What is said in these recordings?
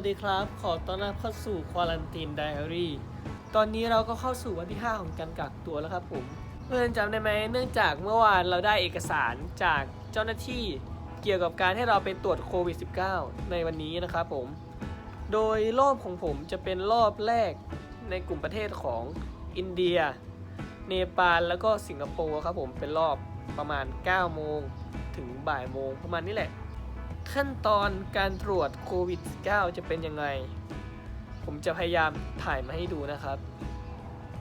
วัสดีครับ ขอต้อนรับเข้าสู่ควอลันตีนไดอารี่ ตอนนี้เราก็เข้าสู่วันที่ 5 ของการกักตัวแล้วครับผมเพื่อนจำได้ไหมเนื่องจากเมื่อวานเราได้เอกสารจากเจ้าหน้าที่เกี่ยวกับการให้เราไปตรวจโควิด -19 ในวันนี้นะครับผม โดยรอบของผมจะเป็นรอบแรกในกลุ่มประเทศของอินเดีย เนปาลแล้วก็สิงคโปร์ครับผมเป็นรอบประมาณ 9 โมงถึงบ่ายโมงประมาณนี้แหละ ขั้นตอนการตรวจโควิด -19 จะเป็นยังไง ผมจะพยายามถ่ายมาให้ดูนะครับ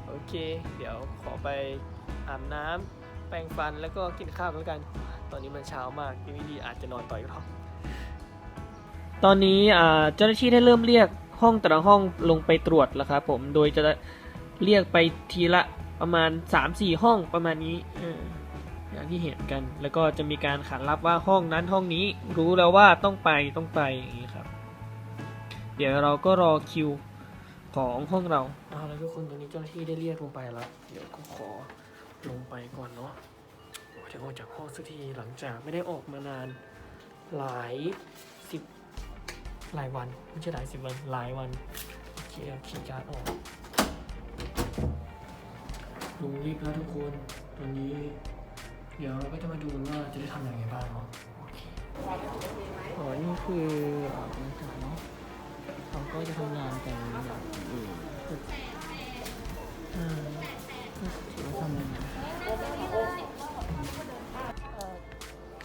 โอเค เดี๋ยวขอไปอาบน้ำแปรงฟันแล้วก็กินข้าวกันแล้วกัน ตอนนี้มันเช้ามากทีนี้ดีอาจจะนอนต่ออีกรอบตอนนี้เจ้าหน้าที่ได้เริ่มเรียกห้องแต่ละห้องลงไปตรวจแล้วครับผมโดยจะเรียกไปทีละประมาณ 3-4 ห้องประมาณนี้ อย่างที่เห็นกัน แล้วก็จะมีการขานรับว่าห้องนั้นห้องนี้รู้แล้วว่าต้องไปต้องไปอย่างนี้ครับ เดี๋ยวเราก็รอคิวของห้องเราเอาแล้วทุกคนตอนนี้เจ้าหน้าที่ได้เรียกลงไปแล้ว เดี๋ยวก็ขอลงไปก่อนเนาะโอ้จะออกจากห้องสักทีหลังจากไม่ได้ออกมานานหลายสิบหลายวันไม่ใช่หลายสิบวันหลายวันโอเคเอาคีย์การ์ดออกลงรีบแล้วทุกคนตอนนี้ เดี๋ยวเราก็จะมาดูว่าจะได้ทำอย่างไรบ้างเนาะโอเคอ๋อนี่คืออ่าบรรยากาศเนาะเขาก็จะทำงานกันอย่างอื่นอ่าถือว่าทำงาน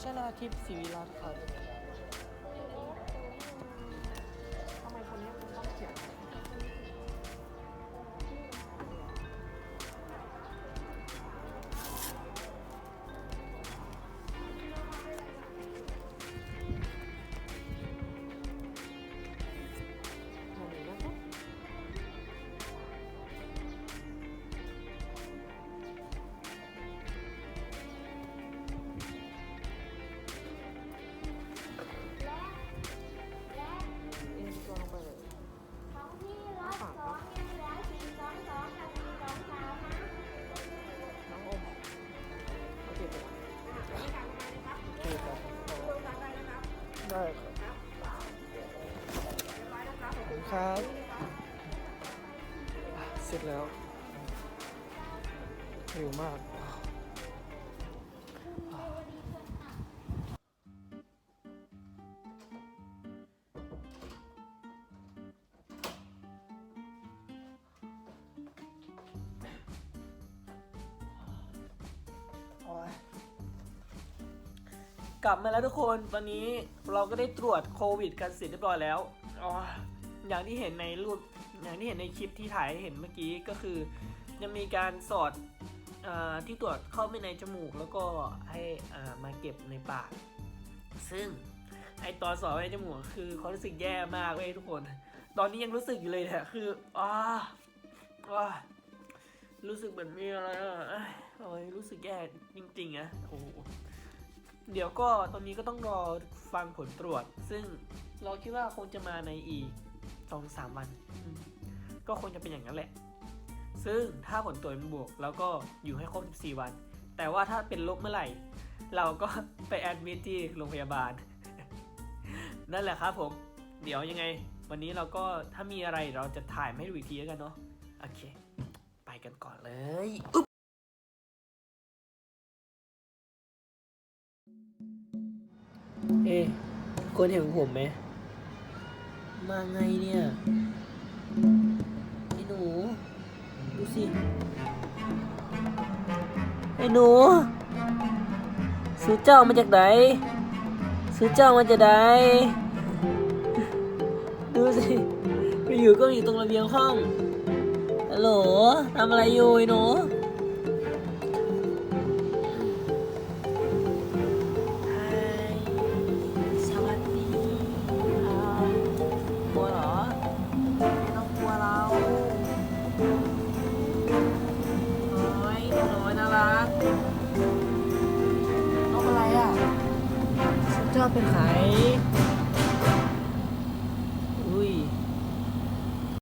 ชนาทิพย์ศิวิรัตน์ครับ คุณครับ เสร็จแล้วเร็วมากโอ๊ยกลับมาแล้วทุกคน ตอนนี้เราก็ได้ตรวจโควิดกันเสร็จเรียบร้อยแล้ว อย่างที่เห็นในรูปอย่างที่เห็นในคลิปที่ถ่ายหเห็นเมื่อกี้ก็คือ จะมีการสอดอที่ตรวจเข้าไปในจมูก แล้วก็ให้มาเก็บในปาก ซึ่งไอตอนสอดไว้ในจมูกคือเขามรู้สึกแย่มากเว้ยทุกคน ตอนนี้ยังรู้สึกอยู่เลยเนี่ยคืออ้าอ้ารู้สึกเหมือนมีอะไรอะโอ้ยรู้สึกแย่จริงๆอะโอ้โหเดี๋ยวก็ตอนนี้ก็ต้องรอฟังผลตรวจ ซึ่งเราคิดว่าคงจะมาในอีก สองสามวัน ก็คงจะเป็นอย่างนั้นแหละ ซึ่งถ้าผลตรวจเป็นบวกเราก็อยู่ให้ครบ 14 วัน แต่ว่าถ้าเป็นลบเมื่อไหร่ เราก็ไปแอดมิทที่โรงพยาบาล นั่นแหละครับผม เดี๋ยวยังไง วันนี้เราก็ถ้ามีอะไรเราจะถ่ายให้ดูอีกทีแล้วกันเนาะ โอเค ไปกันก่อนเลยเอ๊ะคนเห็นผมไหม มาไงเนี่ยไอ้หนู ดูสิ ไอ้หนู ซื้อเจ้ามาจากไหน ซื้อเจ้ามาจากไหน ดูสิไปอยู่ก็อยู่ตรงระเบียงห้องฮัลโหลทำอะไรอยู่ไอ้หนู กอะไราเป็นไข่